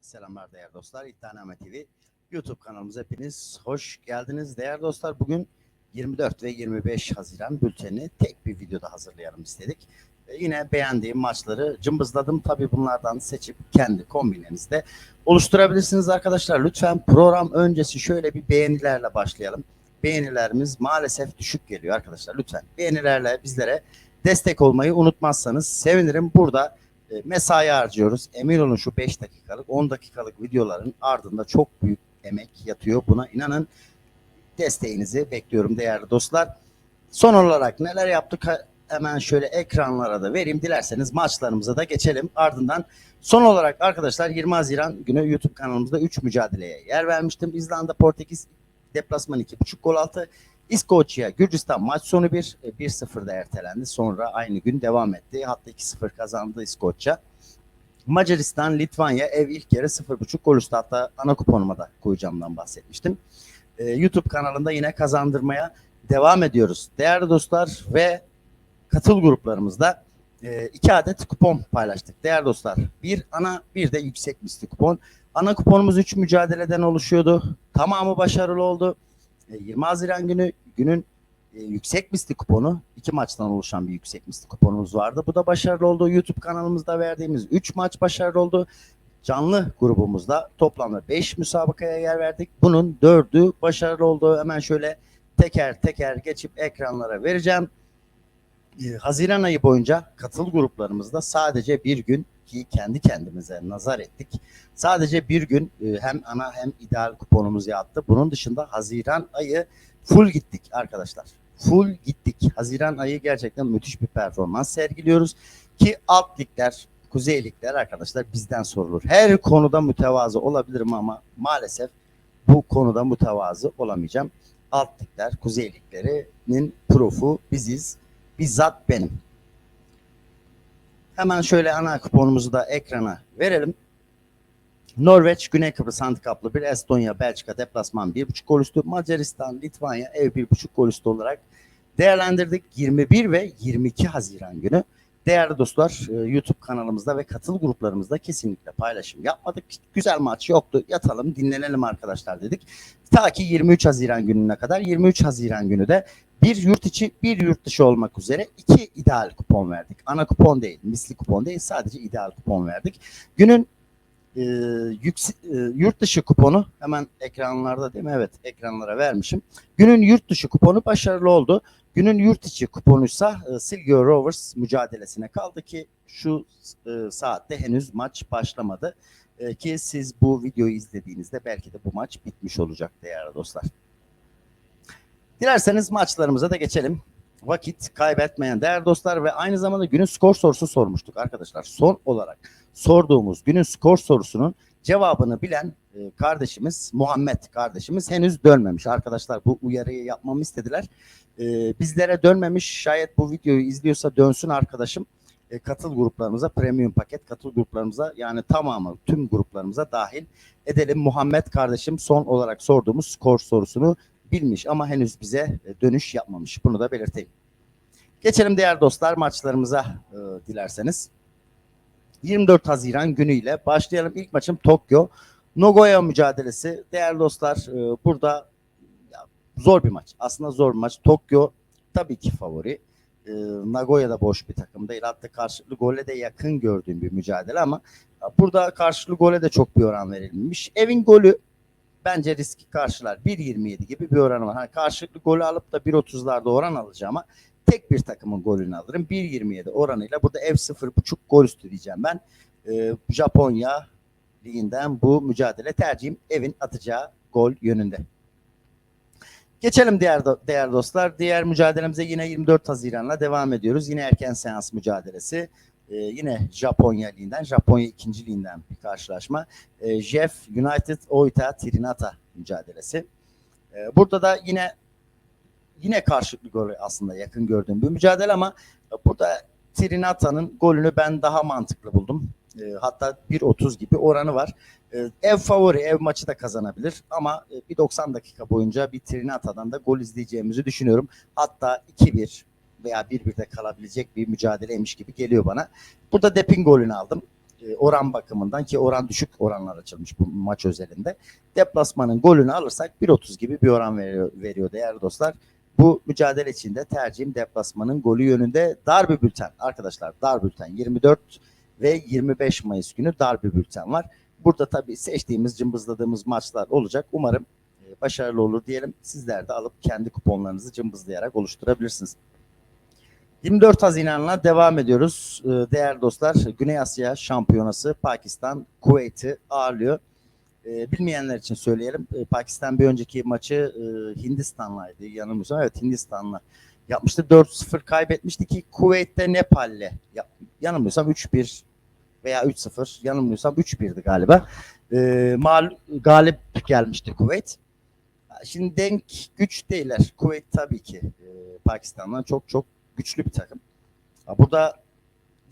selamlar değerli dostlar. İddianame TV YouTube kanalımıza hepiniz hoş geldiniz. Değerli dostlar bugün 24 ve 25 Haziran bültenini tek bir videoda hazırlayalım istedik. E, yine beğendiğim maçları cımbızladım. Tabii bunlardan seçip kendi kombinenizde oluşturabilirsiniz arkadaşlar. Lütfen program öncesi şöyle bir beğenilerle başlayalım. Beğenilerimiz maalesef düşük geliyor arkadaşlar. Lütfen beğenilerle bizlere destek olmayı unutmazsanız sevinirim. Burada mesai harcıyoruz. Emin olun şu 5 dakikalık 10 dakikalık videoların ardında çok büyük emek yatıyor. Buna inanın desteğinizi bekliyorum değerli dostlar. Son olarak neler yaptık hemen şöyle ekranlara da vereyim. Dilerseniz maçlarımıza da geçelim. Ardından son olarak arkadaşlar 20 Haziran günü YouTube kanalımızda 3 mücadeleye yer vermiştim. İzlanda Portekiz deplasman 2.5 gol altı. İskoçya Gürcistan maç sonu 1 e, 1-0'da ertelendi. Sonra aynı gün devam etti. Hatta 2-0 kazandı İskoçya. Macaristan, Litvanya ev ilk yarı 0.5 gol üstü. Hatta ana kuponuma da koyacağımdan bahsetmiştim. Ee, YouTube kanalında yine kazandırmaya devam ediyoruz. Değerli dostlar ve katıl gruplarımızda e, iki adet kupon paylaştık. Değerli dostlar bir ana bir de yüksek misli kupon. Ana kuponumuz 3 mücadeleden oluşuyordu. Tamamı başarılı oldu. E, 20 Haziran günü günün e, yüksek misli kuponu iki maçtan oluşan bir yüksek misli kuponumuz vardı. Bu da başarılı oldu. YouTube kanalımızda verdiğimiz 3 maç başarılı oldu. Canlı grubumuzda toplamda 5 müsabakaya yer verdik. Bunun 4'ü başarılı oldu. Hemen şöyle teker teker geçip ekranlara vereceğim. E, Haziran ayı boyunca katıl gruplarımızda sadece bir gün ki kendi kendimize nazar ettik. Sadece bir gün e, hem ana hem ideal kuponumuz yattı. Bunun dışında Haziran ayı full gittik arkadaşlar. Full gittik. Haziran ayı gerçekten müthiş bir performans sergiliyoruz. Ki alt ligler, kuzey ligler arkadaşlar bizden sorulur. Her konuda mütevazı olabilirim ama maalesef bu konuda mütevazı olamayacağım. Alt ligler, kuzey liglerinin profu biziz. Bizzat benim. Hemen şöyle ana kuponumuzu da ekrana verelim. Norveç, Güney Kıbrıs handikaplı bir Estonya, Belçika deplasman 1.5 gol üstü. Macaristan, Litvanya ev 1.5 gol üstü olarak değerlendirdik. 21 ve 22 Haziran günü. Değerli dostlar e, YouTube kanalımızda ve katıl gruplarımızda kesinlikle paylaşım yapmadık. Güzel maç yoktu. Yatalım dinlenelim arkadaşlar dedik. Ta ki 23 Haziran gününe kadar. 23 Haziran günü de bir yurt içi bir yurt dışı olmak üzere iki ideal kupon verdik. Ana kupon değil, misli kupon değil sadece ideal kupon verdik. Günün e, yüksek, e, yurt dışı kuponu hemen ekranlarda değil mi? Evet ekranlara vermişim. Günün yurt dışı kuponu başarılı oldu. Günün yurt içi kuponuysa e, Silgio Rovers mücadelesine kaldı ki şu e, saatte henüz maç başlamadı. E, ki siz bu videoyu izlediğinizde belki de bu maç bitmiş olacak değerli dostlar. Dilerseniz maçlarımıza da geçelim. Vakit kaybetmeyen değerli dostlar ve aynı zamanda günün skor sorusu sormuştuk arkadaşlar. Son olarak sorduğumuz günün skor sorusunun cevabını bilen e, kardeşimiz Muhammed kardeşimiz henüz dönmemiş. Arkadaşlar bu uyarıyı yapmamı istediler. E, bizlere dönmemiş. Şayet bu videoyu izliyorsa dönsün arkadaşım. E, katıl gruplarımıza, premium paket katıl gruplarımıza yani tamamı tüm gruplarımıza dahil edelim. Muhammed kardeşim son olarak sorduğumuz skor sorusunu bilmiş ama henüz bize dönüş yapmamış. Bunu da belirteyim. Geçelim değerli dostlar maçlarımıza e, dilerseniz. 24 Haziran günüyle başlayalım. İlk maçım Tokyo. Nagoya mücadelesi. Değerli dostlar e, burada zor bir maç. Aslında zor bir maç. Tokyo tabii ki favori. E, Nagoya da boş bir takım değil. Hatta karşılıklı gole de yakın gördüğüm bir mücadele ama burada karşılıklı gole de çok bir oran verilmiş. Evin golü bence riski karşılar. 1.27 gibi bir oranı var. Hani karşılıklı golü alıp da 1.30'larda oran alacağıma tek bir takımın golünü alırım. 1.27 oranıyla burada ev 0.5 gol üstü diyeceğim ben. Ee, Japonya liginden bu mücadele tercihim evin atacağı gol yönünde. Geçelim diğer do- değerli dostlar. Diğer mücadelemize yine 24 Haziran'la devam ediyoruz. Yine erken seans mücadelesi. Ee, yine Japonya liginden, Japonya ikinci liginden bir karşılaşma. Ee, Jeff United Oita Trinata mücadelesi. Ee, burada da yine yine karşılıklı golü aslında yakın gördüğüm bir mücadele ama burada Trinata'nın golünü ben daha mantıklı buldum. E, hatta 1.30 gibi oranı var. E, ev favori, ev maçı da kazanabilir ama e, bir 90 dakika boyunca bir Trinata'dan da gol izleyeceğimizi düşünüyorum. Hatta 2-1 veya 1-1'de kalabilecek bir mücadeleymiş gibi geliyor bana. Burada Depin golünü aldım. e, oran bakımından ki oran düşük oranlar açılmış bu maç özelinde. Deplasmanın golünü alırsak 1.30 gibi bir oran veriyor, veriyor değerli dostlar. Bu mücadele içinde tercihim deplasmanın golü yönünde dar bir bülten. Arkadaşlar dar bülten 24 ve 25 Mayıs günü dar bir bülten var. Burada tabii seçtiğimiz, cımbızladığımız maçlar olacak. Umarım e, başarılı olur diyelim. Sizler de alıp kendi kuponlarınızı cımbızlayarak oluşturabilirsiniz. 24 Haziran'la devam ediyoruz. Ee, Değerli dostlar, Güney Asya Şampiyonası Pakistan Kuveyt'i ağırlıyor. Ee, Bilmeyenler için söyleyelim. Ee, Pakistan bir önceki maçı e, Hindistan'laydı yanılmıyorsam. Evet Hindistan'la yapmıştı. 4-0 kaybetmişti ki Kuveyt'te Nepal'le yap- yanılmıyorsam 3-1 veya 3-0 yanılmıyorsam 3-1'di galiba. Ee, mal galip gelmişti Kuveyt. Şimdi denk güç değiller. Kuveyt tabii ki e, Pakistan'dan çok çok güçlü bir takım. Burada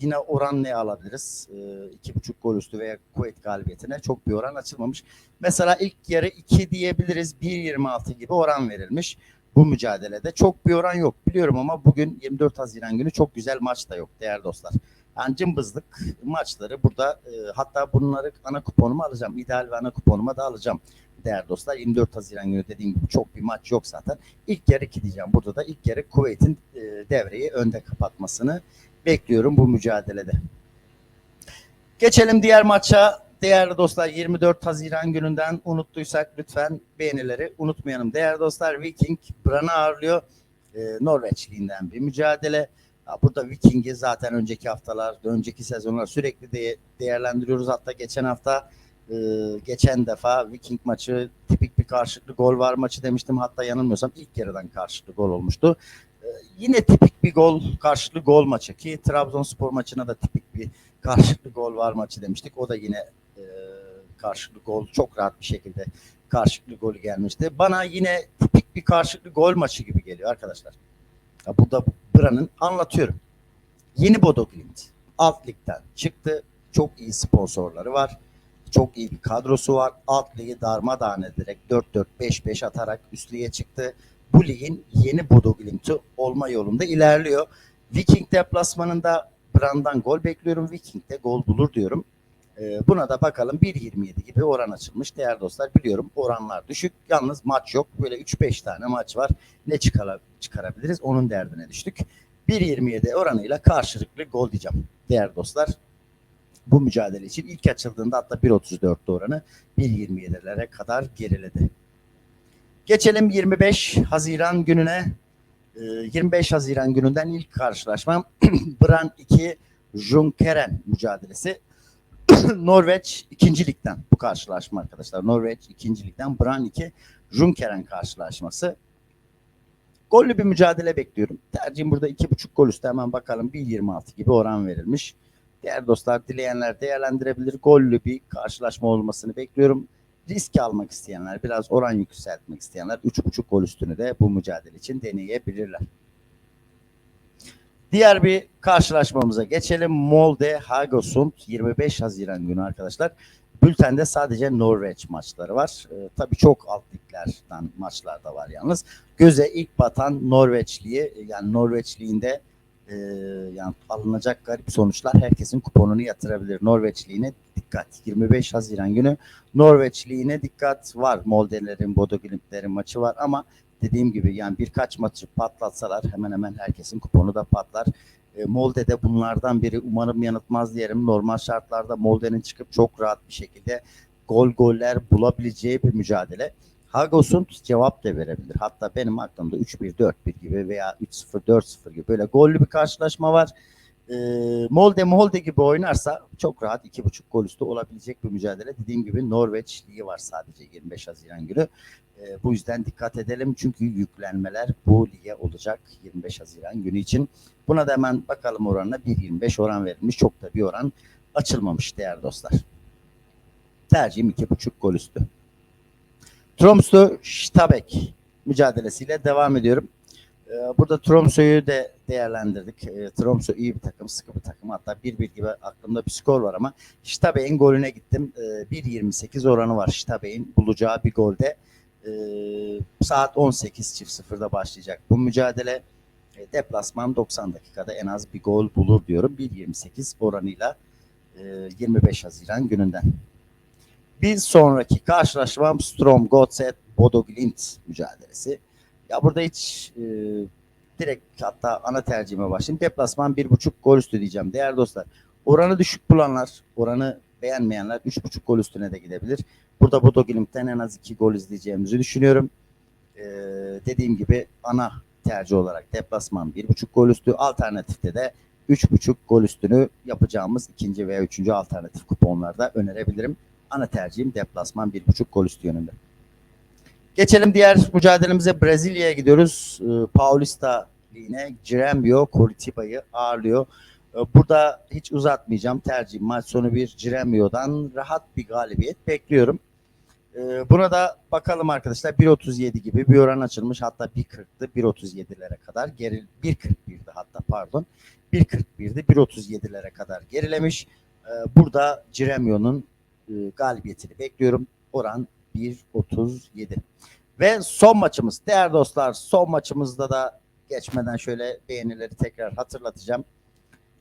yine oran ne alabiliriz? Ee, iki buçuk gol üstü veya Kuveyt galibiyetine çok bir oran açılmamış. Mesela ilk yarı 2 diyebiliriz. 1.26 gibi oran verilmiş bu mücadelede. Çok bir oran yok biliyorum ama bugün 24 Haziran günü çok güzel maç da yok değerli dostlar. Yani cımbızlık maçları burada e, hatta bunları ana kuponuma alacağım. İdeal ve ana kuponuma da alacağım değerli dostlar. 24 Haziran günü dediğim gibi çok bir maç yok zaten. İlk yarı 2 diyeceğim. Burada da ilk yarı Kuveyt'in e, devreyi önde kapatmasını bekliyorum bu mücadelede. Geçelim diğer maça. Değerli dostlar 24 Haziran gününden unuttuysak lütfen beğenileri unutmayalım. Değerli dostlar Viking Bran'ı ağırlıyor. E, Norveç Ligi'nden bir mücadele. Burada Viking'i zaten önceki haftalar, önceki sezonlar sürekli de, değerlendiriyoruz. Hatta geçen hafta e, geçen defa Viking maçı tipik bir karşılıklı gol var maçı demiştim. Hatta yanılmıyorsam ilk yarıdan karşılıklı gol olmuştu. E, yine tipik bir gol, karşılıklı gol maçı ki Trabzonspor maçına da tipik bir karşılıklı gol var maçı demiştik. O da yine e, karşılıklı gol çok rahat bir şekilde karşılıklı golü gelmişti. Bana yine tipik bir karşılıklı gol maçı gibi geliyor arkadaşlar. Ya burada Bran'ın anlatıyorum. Yeni Bodo Glimt alt ligden çıktı. Çok iyi sponsorları var. Çok iyi bir kadrosu var. Alt ligi darmadağın ederek 4-4-5-5 atarak üst çıktı. Bu ligin yeni Bodo Glimt'i olma yolunda ilerliyor. Viking deplasmanında Brand'dan gol bekliyorum. Viking de gol bulur diyorum. Ee, buna da bakalım 1.27 gibi oran açılmış. Değerli dostlar biliyorum oranlar düşük. Yalnız maç yok. Böyle 3-5 tane maç var. Ne çıkara, çıkarabiliriz? Onun derdine düştük. 1.27 oranıyla karşılıklı gol diyeceğim. Değerli dostlar bu mücadele için ilk açıldığında hatta 1.34'te oranı 1.27'lere kadar geriledi. Geçelim 25 Haziran gününe. Ee, 25 Haziran gününden ilk karşılaşmam Bran 2 Junkeren mücadelesi. Norveç 2. ligden bu karşılaşma arkadaşlar. Norveç 2. ligden Bran 2 Junkeren karşılaşması. Gollü bir mücadele bekliyorum. Tercihim burada 2.5 gol üstü hemen bakalım 1.26 gibi oran verilmiş. Diğer dostlar dileyenler değerlendirebilir. Gollü bir karşılaşma olmasını bekliyorum. Risk almak isteyenler, biraz oran yükseltmek isteyenler 3.5 gol üstünü de bu mücadele için deneyebilirler. Diğer bir karşılaşmamıza geçelim. Molde Hagasund 25 Haziran günü arkadaşlar. Bültende sadece Norveç maçları var. Ee, tabii çok alt liglerden maçlar da var yalnız. Göze ilk batan Norveçliği yani Norveçliğinde e, yani alınacak garip sonuçlar herkesin kuponunu yatırabilir. Norveçliğine dikkat. 25 Haziran günü Norveçliğine dikkat var. Moldelerin, Bodo Glimt'lerin maçı var ama dediğim gibi yani birkaç maçı patlatsalar hemen hemen herkesin kuponu da patlar. E, Molde de bunlardan biri umarım yanıltmaz diyelim. Normal şartlarda Molde'nin çıkıp çok rahat bir şekilde gol goller bulabileceği bir mücadele. Hagosund cevap da verebilir. Hatta benim aklımda 3-1, 4-1 gibi veya 3-0, 4-0 gibi böyle gollü bir karşılaşma var. E, Molde Molde gibi oynarsa çok rahat 2.5 gol üstü olabilecek bir mücadele. Dediğim gibi Norveç ligi var sadece 25 Haziran günü. E, bu yüzden dikkat edelim çünkü yüklenmeler bu lige olacak 25 Haziran günü için. Buna da hemen bakalım oranına 1.25 oran verilmiş. Çok da bir oran açılmamış değerli dostlar. Tercihim 2.5 gol üstü. Tromsø Stabek mücadelesiyle devam ediyorum. Ee, Burada Tromsø'yü de değerlendirdik. Ee, Tromsø iyi bir takım, sıkı bir takım. Hatta 1-1 gibi aklımda bir skor var ama Stabek'in golüne gittim. Ee, 1.28 oranı var Stabek'in bulacağı bir golde. Ee, saat 18.00'da başlayacak bu mücadele. E, deplasman 90 dakikada en az bir gol bulur diyorum. 1.28 oranıyla e, e, 25 Haziran gününden. Bir sonraki karşılaşmam Strom Gotset Bodo Glimt mücadelesi. Ya burada hiç e, direkt hatta ana tercihime başlayayım. Deplasman 1.5 gol üstü diyeceğim. Değerli dostlar oranı düşük bulanlar, oranı beğenmeyenler 3.5 gol üstüne de gidebilir. Burada Bodo Glimt'ten en az 2 gol izleyeceğimizi düşünüyorum. Ee, dediğim gibi ana tercih olarak deplasman 1.5 gol üstü, alternatifte de 3.5 gol üstünü yapacağımız ikinci veya üçüncü alternatif kuponlarda önerebilirim. Ana tercihim deplasman 1.5 gol üstü yönünde. Geçelim diğer mücadelemize Brezilya'ya gidiyoruz. Ee, Paulista Ligne Girembio Coritiba'yı ağırlıyor. Ee, Burada hiç uzatmayacağım. Tercih maç sonu bir Girembio'dan rahat bir galibiyet bekliyorum. Ee, Buna da bakalım arkadaşlar 1.37 gibi bir oran açılmış. Hatta 1.40'tı 1.37'lere kadar geri 1.41'di hatta pardon. 1.41'di 1.37'lere kadar gerilemiş. Burada Girembio'nun e, galibiyetini bekliyorum. Oran 1.37. Ve son maçımız değerli dostlar son maçımızda da geçmeden şöyle beğenileri tekrar hatırlatacağım.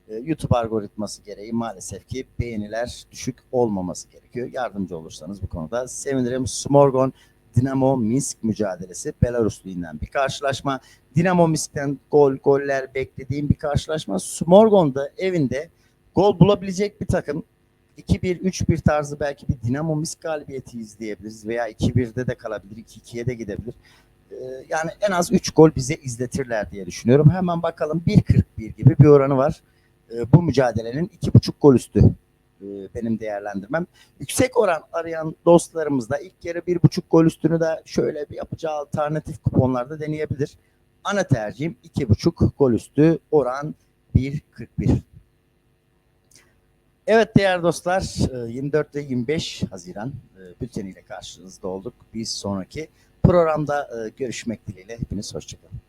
Ee, YouTube algoritması gereği maalesef ki beğeniler düşük olmaması gerekiyor. Yardımcı olursanız bu konuda sevinirim. Smorgon Dinamo Minsk mücadelesi Belarus Ligi'nden bir karşılaşma. Dinamo Minsk'ten gol goller beklediğim bir karşılaşma. Smorgon da evinde gol bulabilecek bir takım. 2-1, 3-1 tarzı belki bir Dinamo Minsk galibiyeti izleyebiliriz veya 2-1'de de kalabilir, 2-2'ye de gidebilir. Ee, Yani en az 3 gol bize izletirler diye düşünüyorum. Hemen bakalım 1.41 gibi bir oranı var. Ee, Bu mücadelenin 2.5 gol üstü e, benim değerlendirmem. Yüksek oran arayan dostlarımız da ilk yarı 1.5 gol üstünü de şöyle bir yapacağı alternatif kuponlarda deneyebilir. Ana tercihim 2.5 gol üstü oran 1.41. Evet değerli dostlar e, 24 ve 25 Haziran e, bülteniyle karşınızda olduk. Bir sonraki programda e, görüşmek dileğiyle hepiniz hoşçakalın.